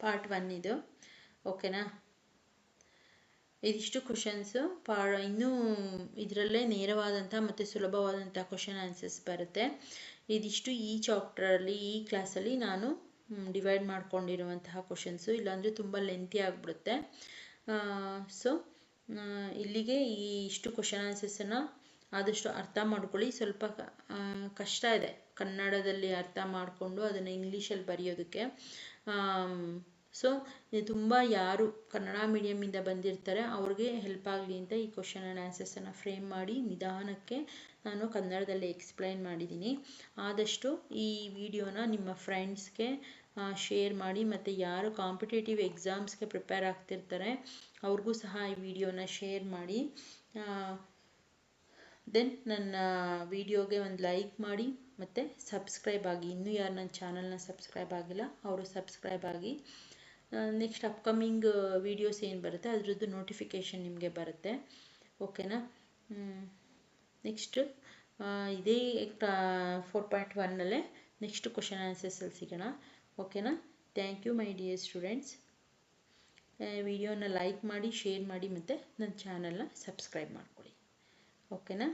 ಪಾರ್ಟ್ ಒನ್ ಇದು. ಓಕೆನಾ ಇದಿಷ್ಟು ಕ್ವಶನ್ಸು ಪಾ ಇನ್ನೂ ಇದರಲ್ಲೇ ನೇರವಾದಂಥ ಮತ್ತು ಸುಲಭವಾದಂಥ ಕ್ವಶನ್ ಆನ್ಸರ್ಸ್ ಬರುತ್ತೆ. ಇದಿಷ್ಟು ಈ ಚಾಪ್ಟರಲ್ಲಿ ಈ ಕ್ಲಾಸಲ್ಲಿ ನಾನು ಡಿವೈಡ್ ಮಾಡ್ಕೊಂಡಿರುವಂತಹ ಕ್ವಶನ್ಸು ಇಲ್ಲಾಂದರೆ ತುಂಬ ಲೆಂತಿ ಆಗಿಬಿಡುತ್ತೆ. ಸೊ ಇಲ್ಲಿಗೆ ಈ ಇಷ್ಟು ಕ್ವಶನ್ ಆನ್ಸರ್ಸನ್ನು ಆದಷ್ಟು ಅರ್ಥ ಮಾಡ್ಕೊಳ್ಳಿ. ಸ್ವಲ್ಪ ಕಷ್ಟ ಇದೆ ಕನ್ನಡದಲ್ಲಿ ಅರ್ಥ ಮಾಡಿಕೊಂಡು ಅದನ್ನು ಇಂಗ್ಲೀಷಲ್ಲಿ ಬರೆಯೋದಕ್ಕೆ. ಸೊ ತುಂಬ ಯಾರು ಕನ್ನಡ ಮೀಡಿಯಮ್ಮಿಂದ ಬಂದಿರ್ತಾರೆ, ಅವ್ರಿಗೆ ಹೆಲ್ಪ್ ಆಗಲಿ ಅಂತ ಈ ಕ್ವಶನ್ ಆ್ಯಂಡ್ ಆನ್ಸರ್ಸನ್ನು ಫ್ರೇಮ್ ಮಾಡಿ ನಿಧಾನಕ್ಕೆ ನಾನು ಕನ್ನಡದಲ್ಲಿ ಎಕ್ಸ್ಪ್ಲೈನ್ ಮಾಡಿದ್ದೀನಿ ಆದಷ್ಟು ಈ ವಿಡಿಯೋನ ನಿಮ್ಮ ಫ್ರೆಂಡ್ಸ್ಗೆ ಶೇರ್ ಮಾಡಿ ಮತ್ತು ಯಾರು ಕಾಂಪಿಟೇಟಿವ್ ಎಕ್ಸಾಮ್ಸ್ಗೆ ಪ್ರಿಪೇರ್ ಆಗ್ತಿರ್ತಾರೆ, ಅವ್ರಿಗೂ ಸಹ ಈ ವಿಡಿಯೋನ ಶೇರ್ ಮಾಡಿ. ದೆನ್ ನನ್ನ ವಿಡಿಯೋಗೆ ಒಂದು ಲೈಕ್ ಮಾಡಿ ಮತ್ತು ಸಬ್ಸ್ಕ್ರೈಬ್ ಆಗಿ, ಇನ್ನೂ ಯಾರು ನನ್ನ ಚಾನಲ್ನ ಸಬ್ಸ್ಕ್ರೈಬ್ ಆಗಿಲ್ಲ, ಅವರು ಸಬ್ಸ್ಕ್ರೈಬ್ ಆಗಿ ನೆಕ್ಸ್ಟ್ ಅಪ್ಕಮಿಂಗ್ ವೀಡಿಯೋಸ್ ಏನು ಬರುತ್ತೆ? ಅದರದ್ದು ನೋಟಿಫಿಕೇಷನ್ ನಿಮಗೆ ಬರುತ್ತೆ. ಓಕೆನಾ ನೆಕ್ಸ್ಟ್ ಇದೇ ಫೋರ್ ಪಾಯಿಂಟ್ ಒನ್ನಲ್ಲೇ ನೆಕ್ಸ್ಟ್ ಕ್ವಶನ್ ಆನ್ಸರ್ಸಲ್ಲಿ ಸಿಗೋಣ. ಓಕೆನಾ thank you my dear students ವಿಡಿಯೋನ ಲೈಕ್ ಮಾಡಿ ಶೇರ್ ಮಾಡಿ ಮತ್ತು ನನ್ನ ಚಾನಲ್ನ ಸಬ್ಸ್ಕ್ರೈಬ್ ಮಾಡ್ಕೊಳ್ಳಿ ಓಕೆನಾ